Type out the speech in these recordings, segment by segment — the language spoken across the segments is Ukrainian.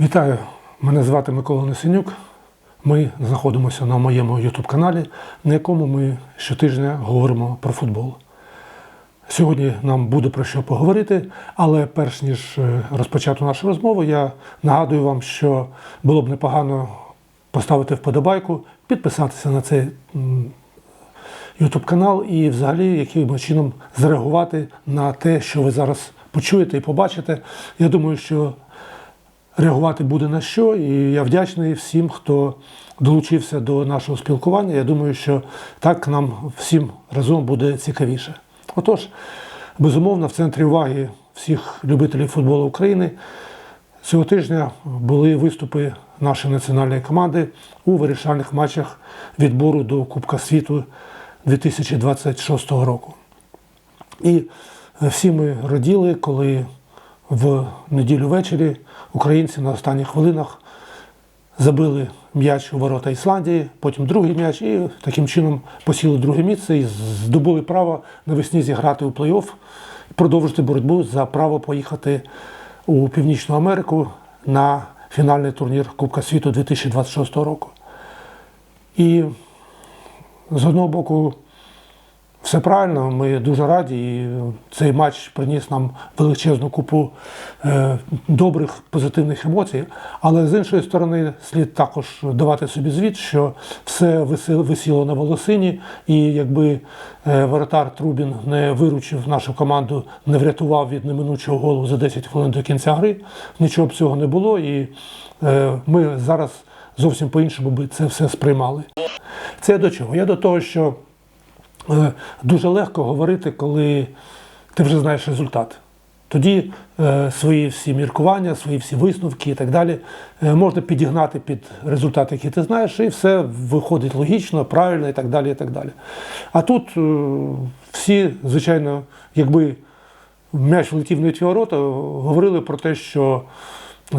Вітаю! Мене звати Микола Несенюк. Ми знаходимося на моєму YouTube каналі, на якому ми щотижня говоримо про футбол. Сьогодні нам буде про що поговорити, але перш ніж е, розпочати нашу розмову, я нагадую вам, що було б непогано поставити вподобайку, підписатися на цей YouTube канал і взагалі яким чином зреагувати на те, що ви зараз почуєте і побачите. Я думаю, що реагувати буде на що, і я вдячний всім, хто долучився до нашого спілкування. Я думаю, що так нам всім разом буде цікавіше. Отож, безумовно, в центрі уваги всіх любителів футболу України цього тижня були виступи нашої національної команди у вирішальних матчах відбору до Кубка світу 2026 року. І всі ми раділи, коли в неділю ввечері українці на останніх хвилинах забили м'яч у ворота Ісландії, потім другий м'яч, і таким чином посіли друге місце і здобули право навесні зіграти у плей-офф, продовжити боротьбу за право поїхати у Північну Америку на фінальний турнір Кубка світу 2026 року. І з одного боку, все правильно, ми дуже раді. І цей матч приніс нам величезну купу е, добрих позитивних емоцій. Але з іншої сторони, слід також давати собі звіт, що все висіло на волосині, і якби е, воротар Трубін не виручив нашу команду, не врятував від неминучого голу за 10 хвилин до кінця гри, нічого б цього не було. І е, ми зараз зовсім по-іншому би це все сприймали. Це до чого? Я до того, що дуже легко говорити, коли ти вже знаєш результат. Тоді е, свої всі міркування, свої всі висновки і так далі е, можна підігнати під результат, який ти знаєш, і все виходить логічно, правильно і так далі. І так далі. А тут е, всі, звичайно, якби м'яч влетів в ті ворота, говорили про те, що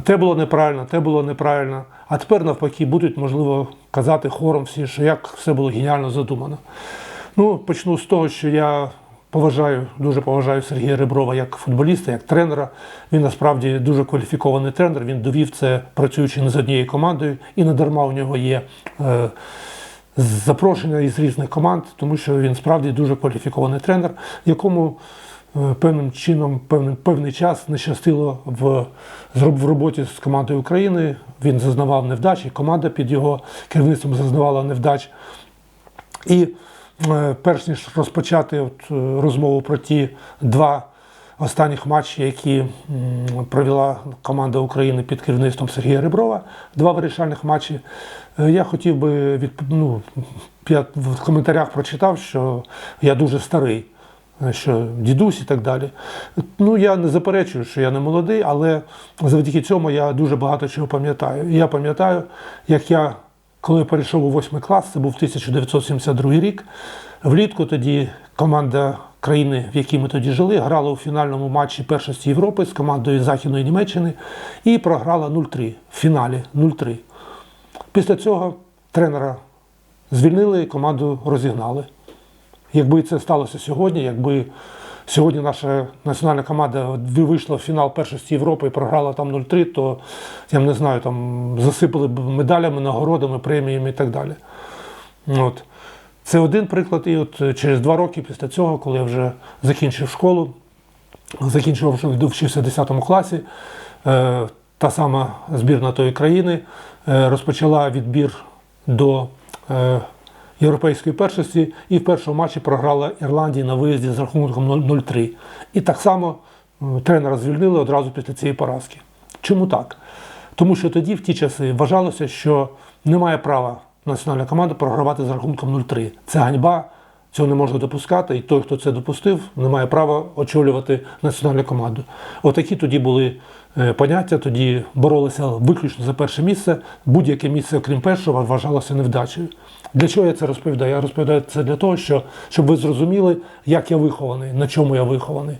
те було неправильно, те було неправильно. А тепер, навпаки, будуть, можливо, казати хором всі, що як все було геніально задумано. Ну, почну з того, що я поважаю, дуже поважаю Сергія Реброва як футболіста, як тренера. Він насправді дуже кваліфікований тренер. Він довів це, працюючи не з однією командою, і не дарма у нього є е, запрошення із різних команд, тому що він справді дуже кваліфікований тренер, якому е, певним чином, певним, певний час не щастило в, в роботі з командою України. Він зазнавав невдач, і команда під його керівництвом зазнавала невдач. І перш ніж розпочати от, е, розмову про ті два останніх матчі, які провела команда України під керівництвом Сергія Реброва, два вирішальних матчі, е, я хотів би від, ну, я в коментарях прочитав, що я дуже старий. е, Що дідусь і так далі. Ну я не заперечую, що я не молодий, але завдяки цьому я дуже багато чого пам'ятаю. Я пам'ятаю, як я коли я перейшов у восьмий клас, це був 1972 рік. Влітку тоді команда країни, в якій ми тоді жили, грала у фінальному матчі першості Європи з командою Західної Німеччини і програла 0-3 в фіналі 0-3. Після цього тренера звільнили і команду розігнали. Якби це сталося сьогодні, якби сьогодні наша національна команда вийшла в фінал першості Європи і програла там 0-3, то я не знаю, там засипали б медалями, нагородами, преміями і так далі. От. Це один приклад. І от через два роки після цього, коли я вже закінчив школу, закінчив вчився в 10 класі, е, та сама збірна тої країни е, розпочала відбір до е, європейської першості і в першому матчі програла Ірландії на виїзді з рахунком 0-3. І так само е, тренера звільнили одразу після цієї поразки. Чому так? Тому що тоді, в ті часи, вважалося, що немає права національна команда програвати з рахунком 0-3. Це ганьба, цього не можна допускати, і той, хто це допустив, не має права очолювати національну команду. Отакі тоді були поняття, тоді боролися виключно за перше місце. Будь-яке місце, окрім першого, вважалося невдачею. Для чого я це розповідаю? Я розповідаю це для того, що, щоб ви зрозуміли, як я вихований, на чому я вихований.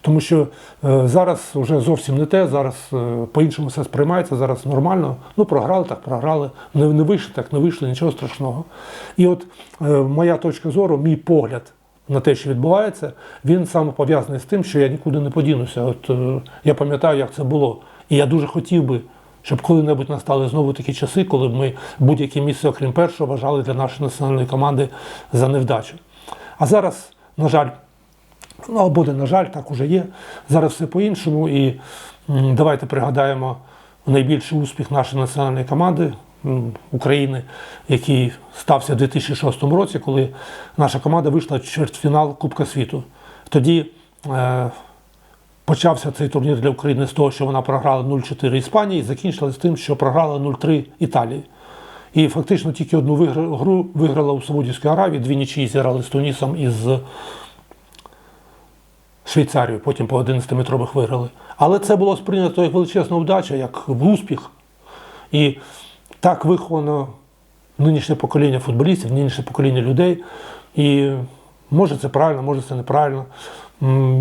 Тому що е, зараз вже зовсім не те, зараз е, по-іншому все сприймається, зараз нормально. Ну, програли, так програли, не, не вийшли, так не вийшли, нічого страшного. І от е, моя точка зору, мій погляд на те, що відбувається, він саме пов'язаний з тим, що я нікуди не подінуся. От е, я пам'ятаю, як це було. І я дуже хотів би щоб коли-небудь настали знову такі часи, коли б ми будь-яке місце, окрім першого, вважали для нашої національної команди за невдачу. А зараз, на жаль, ну або не на жаль, так уже є. Зараз все по-іншому. І давайте пригадаємо найбільший успіх нашої національної команди України, який стався у 2006 році, коли наша команда вийшла в чвертьфінал Кубка світу. Тоді е, почався цей турнір для України з того, що вона програла 0-4 Іспанії, і закінчилась тим, що програла 0-3 Італії. І фактично тільки одну гру виграла у Саудівській Аравії, дві нічиї зіграли з Тунісом і з Швейцарію, потім по 11-метрових виграли. Але це було сприйнято як величезна вдача, як успіх. І так виховано нинішнє покоління футболістів, нинішнє покоління людей. І може це правильно, може це неправильно.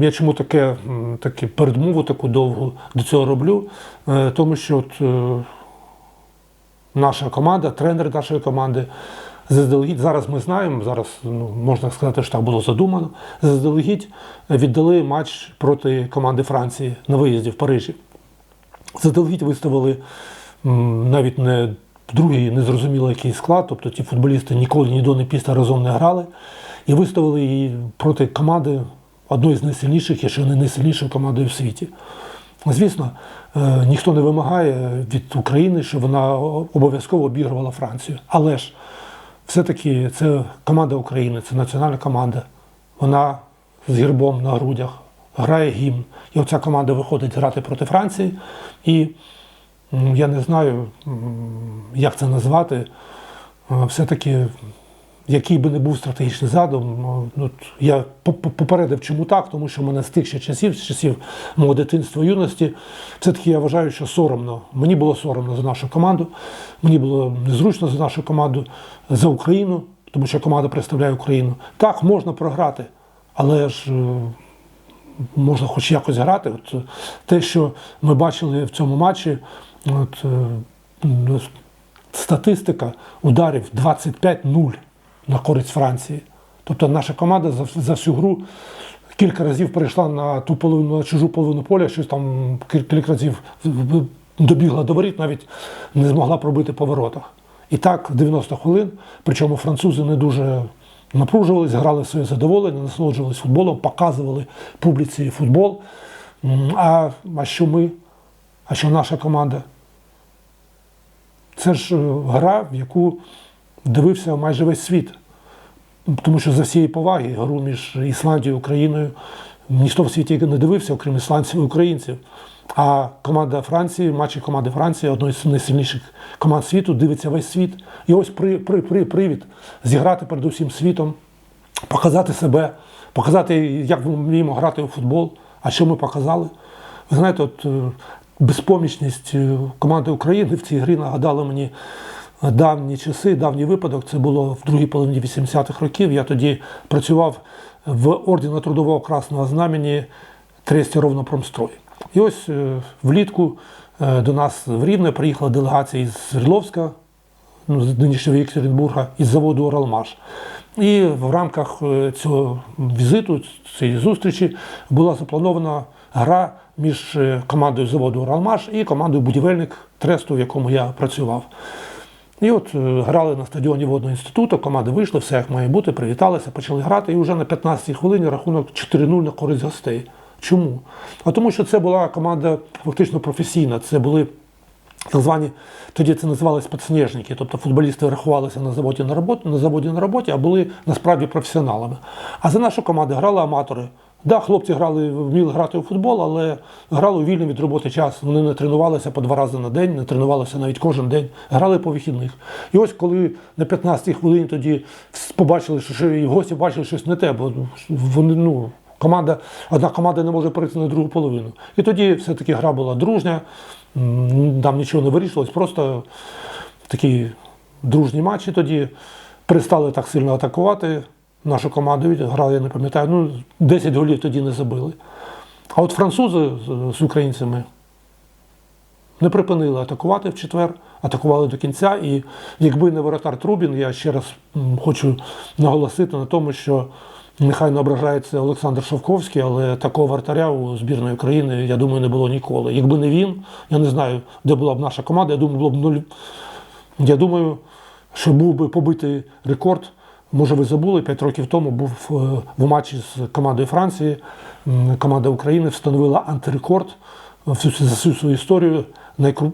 Я чому таке, таке передмову таку довгу до цього роблю? Е, Тому що от, е, наша команда, тренер нашої команди. Заздалегідь, зараз ми знаємо, зараз ну, можна сказати, що так було задумано. Заздалегідь віддали матч проти команди Франції на виїзді в Парижі. Заздалегідь виставили навіть не другий незрозуміло який склад, тобто ті футболісти ніколи ні до, ні після разом не грали. І виставили її проти команди одної з найсильніших, якщо не найсильнішою командою в світі. Звісно, е, ніхто не вимагає від України, щоб вона обов'язково обігрувала Францію. Але ж все-таки це команда України, це національна команда. Вона з гербом на грудях грає гімн. І оця команда виходить грати проти Франції. І я не знаю, як це назвати. Все-таки, який би не був стратегічний задум, ну, я по- по- попередив, чому так, тому що в мене з тих ще часів, з часів мого дитинства юності, все-таки я вважаю, що соромно. Мені було соромно за нашу команду, мені було незручно за нашу команду, за Україну, тому що команда представляє Україну. Так, можна програти, але ж е, можна хоч якось грати. От е, те, що ми бачили в цьому матчі, от, е, ну, статистика ударів 25-0 на користь Франції. Тобто наша команда за, за всю гру кілька разів перейшла на ту половину, на чужу половину поля, щось там кілька разів добігла до воріт, навіть не змогла пробити по воротах. І так 90 хвилин, причому французи не дуже напружувались, грали своє задоволення, насолоджувались футболом, показували публіці футбол. А, а що ми? А що наша команда? Це ж е, гра, в яку дивився майже весь світ. Тому що за всієї поваги гру між Ісландією і Україною ніхто в світі не дивився, окрім ісландців і українців. А команда Франції, матчі команди Франції, одної з найсильніших команд світу, дивиться весь світ. І ось при, при, при, привід зіграти перед усім світом, показати себе, показати, як ми вміємо грати у футбол. А що ми показали? Ви знаєте, от е, безпомічність е, команди України в цій грі нагадала мені давні часи, давній випадок. Це було в другій половині 80-х років. Я тоді працював в ордена Трудового Красного Знамені Тресті Ровнопромстрой. І ось е, влітку е, до нас в Рівне приїхала делегація із Свердловська, ну, з нинішнього Єкатеринбурга, із заводу Уралмаш. І в рамках цього візиту, цієї зустрічі, була запланована гра між е, командою заводу Уралмаш і командою будівельник тресту, в якому я працював. І от е, грали на стадіоні водного інституту, команди вийшли, все як має бути, привіталися, почали грати, і вже на 15-й хвилині рахунок 4-0 на користь гостей. Чому? А тому що це була команда фактично професійна. Це були так звані, тоді це називалися підсніжники, тобто футболісти рахувалися на заводі на роботі, на заводі на роботі, а були насправді професіоналами. А за нашу команду грали аматори. Да, хлопці грали, вміли грати у футбол, але грали у вільний від роботи час. Вони не тренувалися по два рази на день, не тренувалися навіть кожен день, грали по вихідних. І ось коли на 15-й хвилині тоді побачили, що і гості бачили щось не те, бо вони, ну, команда, одна команда не може перейти на другу половину. І тоді все-таки гра була дружня, там нічого не вирішилось, просто такі дружні матчі тоді перестали так сильно атакувати нашу команду. Грали, я не пам'ятаю, ну 10 голів тоді не забили. А от французи з, українцями не припинили атакувати в четвер, атакували до кінця. І якби не воротар Трубін, я ще раз хочу наголосити на тому, що Нехай не ображається Олександр Шовковський, але такого вратаря у збірної України, я думаю, не було ніколи. Якби не він, я не знаю, де була б наша команда. Я думаю, було б нуль. Я думаю, що був би побитий рекорд. Може, ви забули, 5 років тому був е, в матчі з командою Франції. Команда України встановила антирекорд за всю свою історію.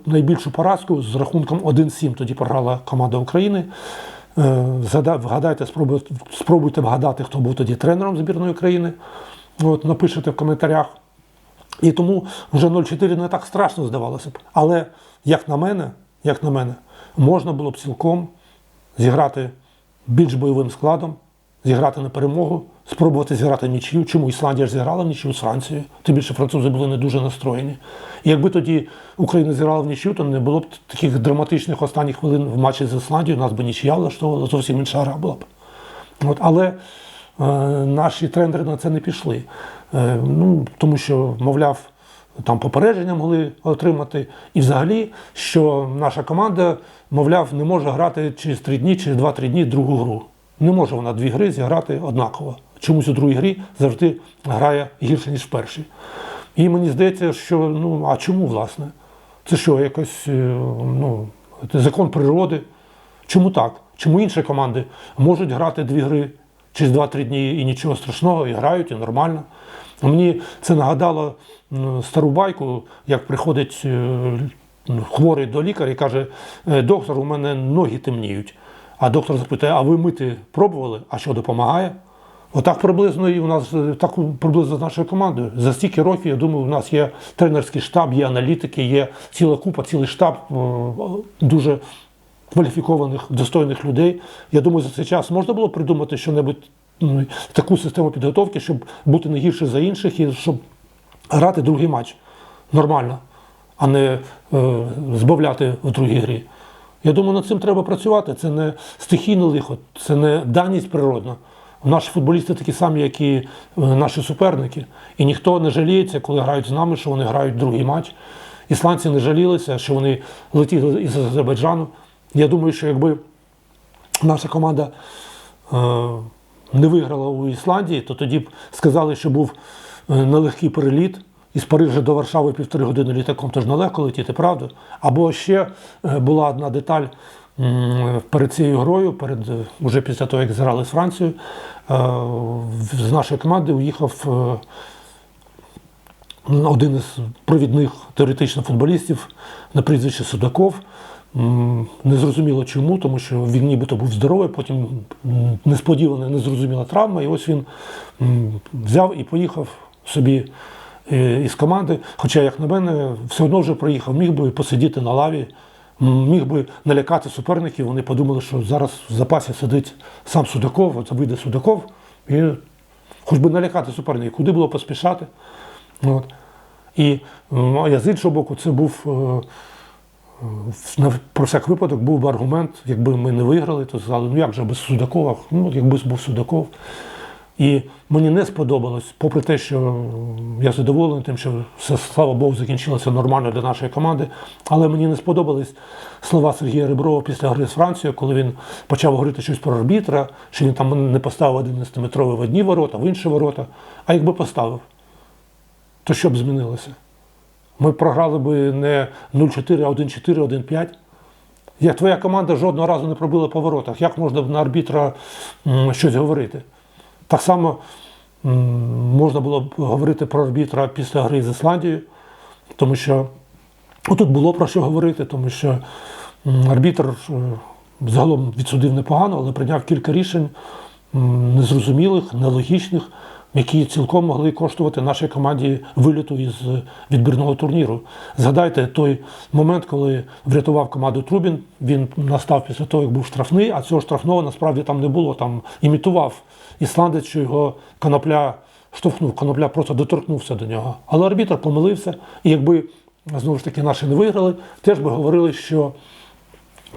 Найбільшу поразку з рахунком 1-7 тоді програла команда України. Е, Вгадайте, спробуйте, вгадати, хто був тоді тренером збірної України. От, напишете в коментарях. І тому вже 0-4 не так страшно здавалося б. Але, як на мене, як на мене, можна було б цілком зіграти більш бойовим складом, зіграти на перемогу, спробувати зіграти нічию. Чому Ісландія ж зіграла в нічию з Францією? Тим більше французи були не дуже настроєні. І якби тоді Україна зіграла в нічию, то не було б таких драматичних останніх хвилин в матчі з Ісландією, нас би нічия влаштовувала, зовсім інша гра була б. От, але е, наші тренери на це не пішли. Е, ну, тому що, мовляв, там попередження могли отримати. І взагалі, що наша команда, мовляв, не може грати через три дні, через два-три дні другу гру. Не може вона дві гри зіграти однаково. Чомусь у другій грі завжди грає гірше, ніж в першій. І мені здається, що ну а чому власне? Це що, якось е, ну, це закон природи? Чому так? Чому інші команди можуть грати дві гри через 2-3 дні і нічого страшного, і грають, і нормально. Мені це нагадало стару байку, як приходить е, хворий до лікаря і каже: «Е, доктор, у мене ноги темніють. А доктор запитує, а ви мити пробували? А що допомагає? Отак приблизно і у нас е, так приблизно з нашою командою. За стільки років, я думаю, у нас є тренерський штаб, є аналітики, є ціла купа, цілий штаб дуже кваліфікованих, достойних людей. Я думаю, за цей час можна було придумати ну, таку систему підготовки, щоб бути не гірше за інших і щоб грати другий матч нормально, а не е, збавляти в другій грі. Я думаю, над цим треба працювати. Це не стихійне лихо, це не даність природна. Наші футболісти такі самі, як і е, наші суперники. І ніхто не жаліється, коли грають з нами, що вони грають другий матч. Ісландці не жалілися, що вони летіли із Азербайджану. Я думаю, що якби наша команда е, не виграла у Ісландії, то тоді б сказали, що був е, нелегкий переліт. Із Парижа до Варшави півтори години літаком, тож нелегко летіти, правда? Або ще е, була одна деталь перед цією грою, перед, е, уже після того, як зіграли з Францією, з нашої команди уїхав один із провідних теоретично футболістів на прізвище Судаков. М, Незрозуміло чому, тому що він нібито був здоровий, потім несподівана, незрозуміла травма, і ось він взяв і поїхав собі е, із команди. Хоча, як на мене, все одно вже проїхав, міг би посидіти на лаві, міг би налякати суперників. Вони подумали, що зараз в запасі сидить сам Судаков, от вийде Судаков, і хоч би налякати суперників, куди було поспішати. От. І я з іншого боку, це був. Е, про всяк випадок був би аргумент, якби ми не виграли, то сказали, ну як же без Судакова, ну якби був Судаков. І мені не сподобалось, попри те, що я задоволений тим, що все, слава Богу, закінчилося нормально для нашої команди. Але мені не сподобались слова Сергія Реброва після гри з Францією, коли він почав говорити щось про арбітра, що він там не поставив 11-метровий в одні ворота, в інші ворота. А якби поставив, то що б змінилося? Ми програли би не 0-4, а 1-4, 1-5. Як твоя команда жодного разу не пробила по воротах, як можна на арбітра щось говорити? Так само можна було б говорити про арбітра після гри з Ісландією, тому що тут було про що говорити, тому що арбітр е, загалом відсудив непогано, але прийняв кілька рішень незрозумілих, нелогічних, які цілком могли коштувати нашій команді виліту із відбірного турніру. Згадайте той момент, коли врятував команду Трубін. Він настав після того, як був штрафний, а цього штрафного насправді там не було. Там імітував ісландець, що його конопля штовхнув, конопля просто доторкнувся до нього. Але арбітр помилився, і якби знову ж таки наші не виграли, теж би говорили, що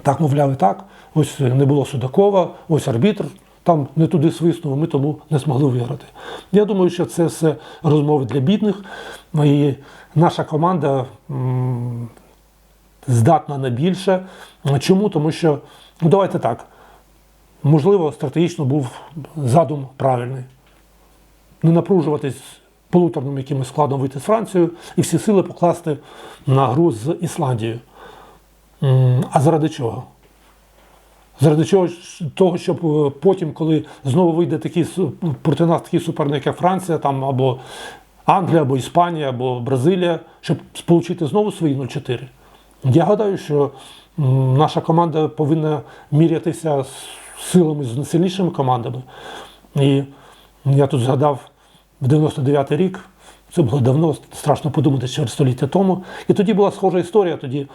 так, мовляв, і так. Ось не було Судакова, ось арбітр там не туди свиснув, ми тому не змогли виграти. Я думаю, що це все розмови для бідних. І наша команда здатна на більше. Чому? Тому що, ну давайте так, можливо, стратегічно був задум правильний. не напружуватись полуторним якимось складом вийти з Францією і всі сили покласти на гру з Ісландією. А заради чого? Заради чого того, щоб е, потім, коли знову вийде такий проти нас такий суперник, як Франція, там або Англія, або Іспанія, або Бразилія, щоб сполучити знову свої 0-4. Я гадаю, що наша команда повинна мірятися з силами з сильнішими командами. І я тут згадав в 99-й рік, це було давно, страшно подумати, чверть століття тому. І тоді була схожа історія. Тоді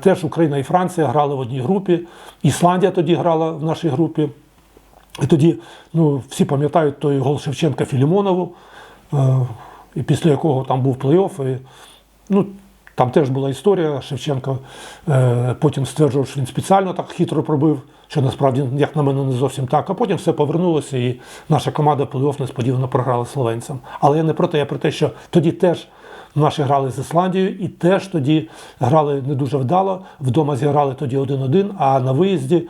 теж Україна і Франція грали в одній групі, Ісландія тоді грала в нашій групі. І тоді ну, всі пам'ятають той гол Шевченка Філімонову, е, і після якого там був плей-офф. Ну, там теж була історія. Шевченко е, потім стверджував, що він спеціально так хитро пробив, що насправді, як на мене, не зовсім так. А потім все повернулося, і наша команда плей-офф несподівано програла словенцям. Але я не про те, я про те, що тоді теж наші грали з Ісландією, і теж тоді грали не дуже вдало. Вдома зіграли тоді 1-1, а на виїзді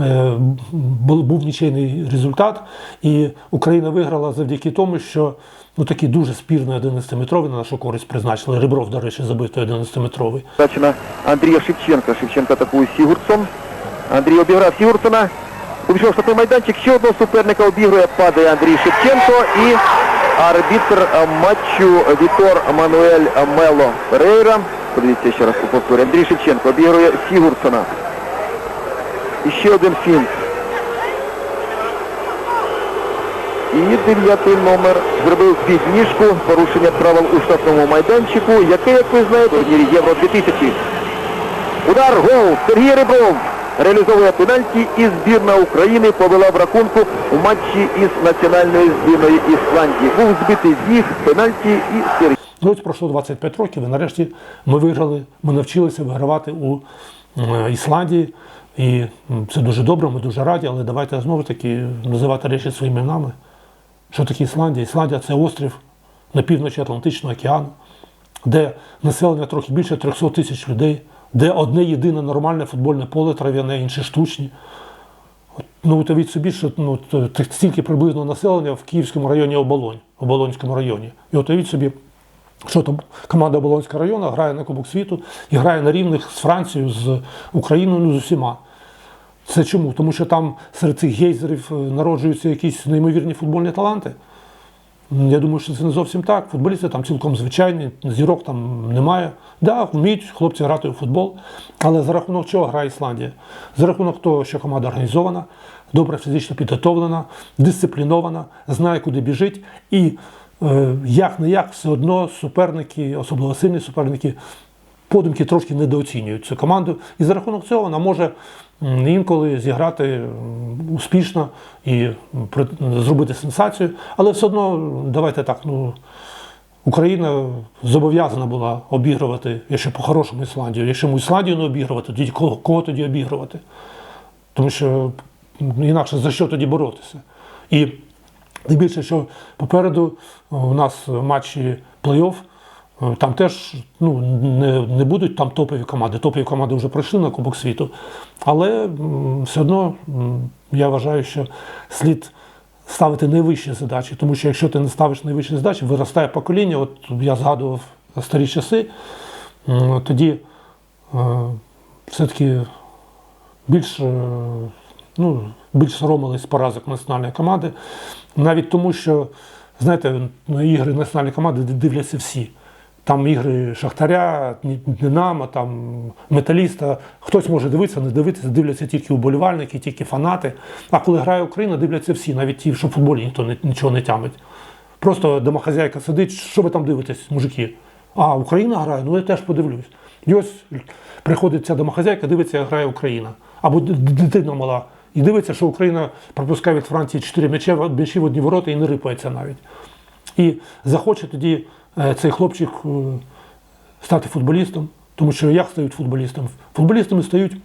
Е, бу- був нічийний результат, і Україна виграла завдяки тому, що ну такий дуже спірний 11-метровий на нашу користь призначили. Ребров, до речі, забив той 11-метровий. Передача на Андрія Шевченка. Шевченко атакує Сігурдсон. Андрій обіграв Сігурдсона. Увійшов в штрафний майданчик. Ще одного суперника обігрує. Падає Андрій Шевченко. І арбітр матчу Вітор Мануель Мело Перейра. Подивіться ще раз у повторі. Андрій Шевченко обігрує Сігурдсона. І ще один фінт. І дев'ятий номер зробив підніжку порушення правил у штрафному майданчику, яке, як ви знаєте, Євро 2000. Удар, гол, Сергій Ребров реалізовує пенальті і збірна України повела в рахунку у матчі із національною збірною Ісландії. Був збитий з їх пенальті і Сергій. Ну, ось пройшло 25 років, і нарешті ми виграли, ми навчилися вигравати у Ісландії. І це дуже добре, ми дуже раді, але давайте знову таки називати речі своїми іменами. Що таке Ісландія? Ісландія це острів на півночі Атлантичного океану, де населення трохи більше 300 тисяч людей, де одне єдине нормальне футбольне поле трав'яне, інші штучні. Ну, уявіть собі, що ну, стільки приблизно населення в Київському районі Оболонь, Оболонському районі. І уявіть собі, що там команда Оболонського району грає на Кубок світу і грає на рівних з Францією, з Україною, ну з усіма. Це чому? Тому що там серед цих гейзерів е, народжуються якісь неймовірні футбольні таланти. Я думаю, що це не зовсім так. Футболісти там цілком звичайні, зірок там немає. Да, вміють хлопці грати у футбол. Але за рахунок чого грає Ісландія? За рахунок того, що команда організована, добре фізично підготовлена, дисциплінована, знає, куди біжить. І як не як все одно суперники, особливо сильні суперники, подумки трошки недооцінюють цю команду. І за рахунок цього вона може інколи зіграти успішно і зробити сенсацію. Але все одно, давайте так, ну. Україна зобов'язана була обігрувати, якщо по-хорошому Ісландію. Якщо ми Ісландію не обігрувати, тоді кого, кого тоді обігрувати? Тому що інакше за що тоді боротися? І тим більше, що попереду у нас матчі плей-офф, там теж ну, не, не будуть там топові команди. Топові команди вже пройшли на Кубок світу. Але все одно я вважаю, що слід ставити найвищі задачі, тому що якщо ти не ставиш найвищі задачі, виростає покоління. От я згадував старі часи, тоді е, все-таки більш, е, ну, більш соромились поразок національної команди, навіть тому, що, знаєте, ігри національної команди дивляться всі. Там ігри Шахтаря, Динамо, там Металіста. Хтось може дивитися, не дивитися, дивляться тільки уболівальники, тільки фанати. А коли грає Україна, дивляться всі, навіть ті, що в футболі ніхто нічого не тямить. Просто домохазяйка сидить, що ви там дивитесь, мужики? А, Україна грає, ну я теж подивлюсь. І ось приходить ця домохазяйка, дивиться, як грає Україна. Або дитина мала. І дивиться, що Україна пропускає від Франції 4 м'ячі в одні ворота і не рипається навіть. І захоче тоді цей хлопчик е, стати футболістом, тому що як стають футболістами? Футболістами стають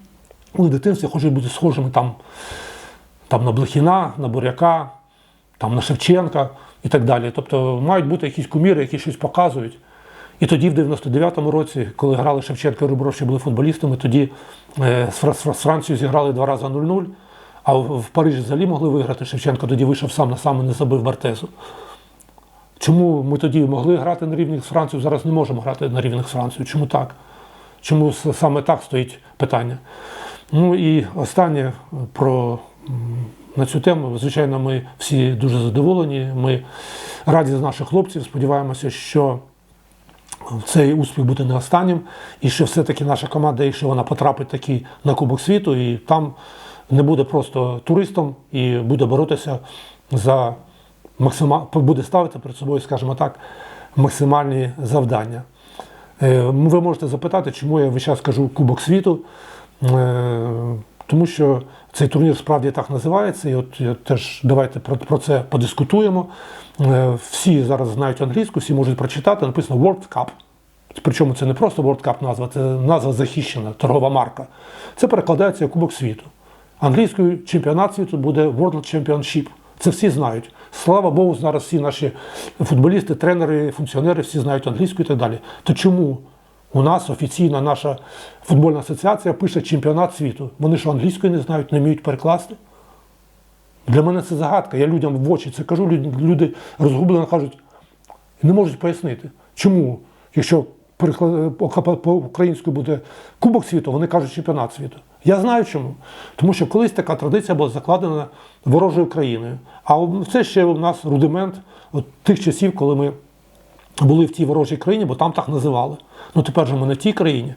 у дитинстві, хочуть бути схожими там, там на Блохіна, на Буряка, там на Шевченка і так далі. Тобто мають бути якісь куміри, які щось показують. І тоді, в 99-му році, коли грали Шевченко і Ребров, ще були футболістами, тоді е, з Фра- з Фра- з Францією зіграли два рази 0-0, а в Парижі взагалі могли виграти. Шевченко тоді вийшов сам на сам і не забив Бартезу. Чому ми тоді могли грати на рівних з Францією, зараз не можемо грати на рівних з Францією? Чому так? Чому саме так стоїть питання? Ну і останнє про на цю тему. Звичайно, ми всі дуже задоволені. Ми раді за наших хлопців. Сподіваємося, що цей успіх буде не останнім, і що все-таки наша команда, якщо вона потрапить таки на Кубок світу, і там не буде просто туристом і буде боротися за максима... буде ставити перед собою, скажімо так, максимальні завдання. Е, Ви можете запитати, чому я весь час кажу Кубок світу. Е, Тому що цей турнір справді так називається, і от теж давайте про, про це подискутуємо. Е, Всі зараз знають англійську, всі можуть прочитати. Написано World Cup. Причому це не просто World Cup назва, це назва захищена, торгова марка. Це перекладається як Кубок світу. Англійською чемпіонат світу буде World Championship. Це всі знають. Слава Богу, зараз всі наші футболісти, тренери, функціонери всі знають англійську і так далі. То чому у нас офіційна наша футбольна асоціація пише чемпіонат світу? Вони що англійської не знають, не вміють перекласти? Для мене це загадка. Я людям в очі це кажу, люди розгублено кажуть, не можуть пояснити, чому, якщо по- по- по-українською буде Кубок світу, вони кажуть чемпіонат світу. Я знаю чому. Тому що колись така традиція була закладена ворожою країною. А це ще у нас рудимент от тих часів, коли ми були в тій ворожій країні, бо там так називали. Ну тепер же ми не в тій країні.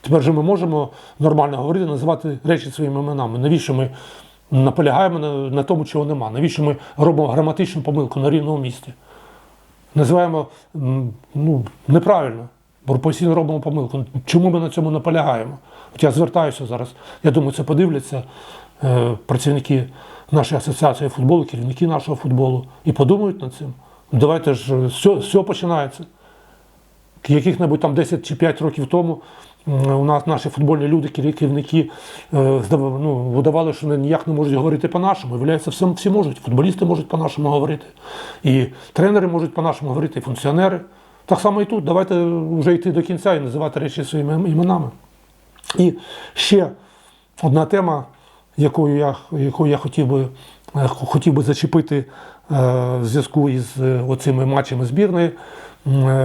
Тепер же ми можемо нормально говорити, називати речі своїми іменами. Навіщо ми наполягаємо на, тому, чого нема? Навіщо ми робимо граматичну помилку на рівному місці? Називаємо ну, неправильно, бо постійно робимо помилку. Чому ми на цьому наполягаємо? От я звертаюся зараз. Я думаю, це подивляться е, працівники нашої асоціації футболу, керівники нашого футболу і подумають над цим. Давайте ж е, з цього починається яких-небудь там 10 чи 5 років тому у нас наші футбольні люди, керівники е, ну, видавали, що вони ніяк не можуть говорити по-нашому. Виявляється, всі, всі можуть. Футболісти можуть по-нашому говорити, і тренери можуть по-нашому говорити, і функціонери. Так само і тут. Давайте вже йти до кінця і називати речі своїми іменами. І ще одна тема, якою я, яку я хотів би, е, хотів би зачепити е, в зв'язку із е, оцими матчами збірної.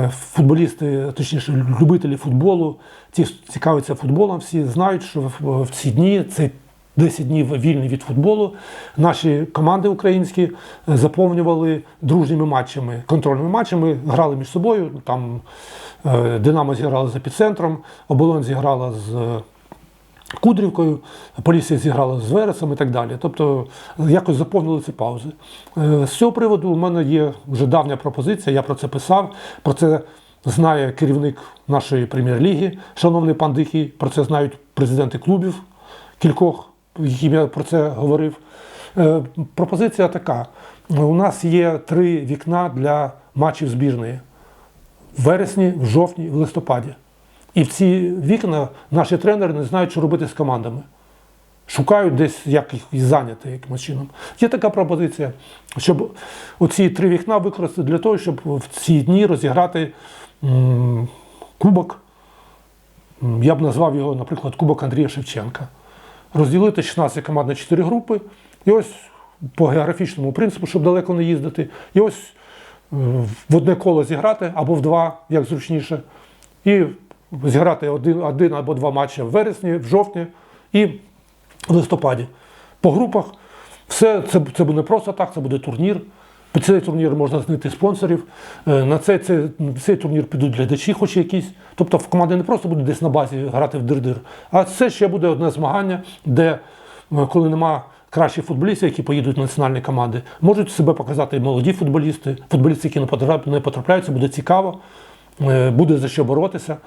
Футболісти, точніше, любителі футболу, ті, хто цікавляться футболом, всі знають, що в, ці дні це 10 днів вільні від футболу. Наші команди українські е, заповнювали дружніми матчами, контрольними матчами, грали між собою. Там е, Динамо зіграла з епіцентром, Оболонь зіграла з Кудрівкою, Полісся зіграла з Вересом і так далі. Тобто якось заповнили ці паузи. Е, З цього приводу у мене є вже давня пропозиція, я про це писав, про це знає керівник нашої прем'єр-ліги, шановний пан Дикий, про це знають президенти клубів кількох, яким я про це говорив. Е, Пропозиція така: у нас є три вікна для матчів збірної в вересні, в жовтні, в листопаді. І в ці вікна наші тренери не знають, що робити з командами. Шукають десь, як їх зайняти якимось чином. Є така пропозиція, щоб оці три вікна використати для того, щоб в ці дні розіграти кубок. Я б назвав його, наприклад, Кубок Андрія Шевченка. Розділити 16 команд на 4 групи, і ось по географічному принципу, щоб далеко не їздити, і ось е, в одне коло зіграти або в два, як зручніше, і зіграти один, один або два матчі в вересні, в жовтні і в листопаді. По групах все це, це буде просто так, це буде турнір. Під цей турнір можна знайти спонсорів. Е, На цей, цей, цей турнір підуть глядачі, хоч якісь. Тобто в команди не просто будуть десь на базі грати в дир-дир, а це ще буде одне змагання, де е, коли нема кращих футболістів, які поїдуть в національні команди, можуть себе показати і молоді футболісти, футболісти, які не потрапляються, буде цікаво, е, буде за що боротися.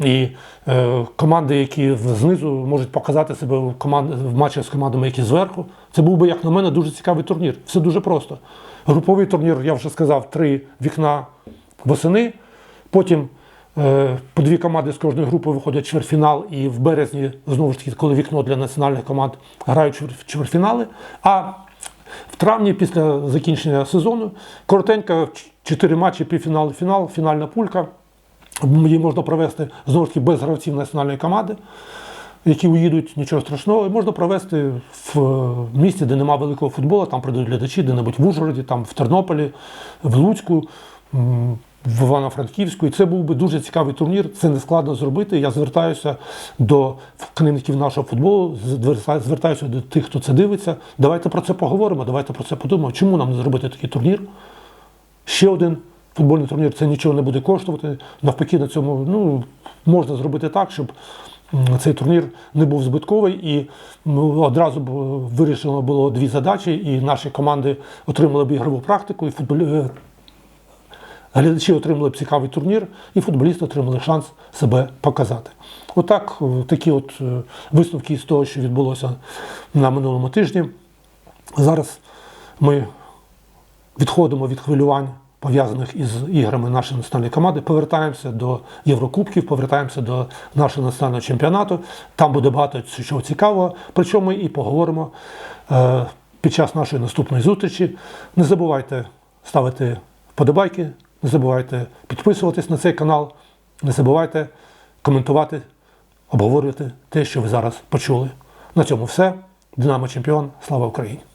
І е, команди, які знизу можуть показати себе в, команд... в матчах з командами, які зверху. Це був би, як на мене, дуже цікавий турнір. Все дуже просто. Груповий турнір, я вже сказав, три вікна восени. Потім е, по дві команди з кожної групи виходять в чвертьфінал, і в березні, знову ж таки, коли вікно для національних команд грають чвер- чвертьфінали. А в травні, після закінчення сезону, коротенько, чотири матчі, півфінал, фінал, фінальна пулька. Її можна провести знову ж таки без гравців національної команди, які уїдуть, нічого страшного. І можна провести в місті, де немає великого футболу, там прийдуть глядачі, де-небудь в Ужгороді, там в Тернополі, в Луцьку. в Івано-Франківську. І це був би дуже цікавий турнір. Це не складно зробити. Я звертаюся до керівників нашого футболу, звертаюся до тих, хто це дивиться. Давайте про це поговоримо, давайте про це подумаємо. Чому нам не зробити такий турнір? Ще один футбольний турнір це нічого не буде коштувати. Навпаки, на цьому ну, можна зробити так, щоб цей турнір не був збитковий і одразу б вирішено було дві задачі, і наші команди отримали б ігрову практику, і футболі... е, глядачі отримали б цікавий турнір, і футболісти отримали шанс себе показати. Отак, е, такі от е, висновки з того, що відбулося на минулому тижні. Зараз ми відходимо від хвилювань, пов'язаних із іграми нашої національної команди, повертаємося до Єврокубків, повертаємося до нашого національного чемпіонату. Там буде багато чого цікавого, про що ми і поговоримо е, під час нашої наступної зустрічі. Не забувайте ставити вподобайки, не забувайте підписуватись на цей канал, не забувайте коментувати, обговорювати те, що ви зараз почули. На цьому все. Динамо чемпіон. Слава Україні!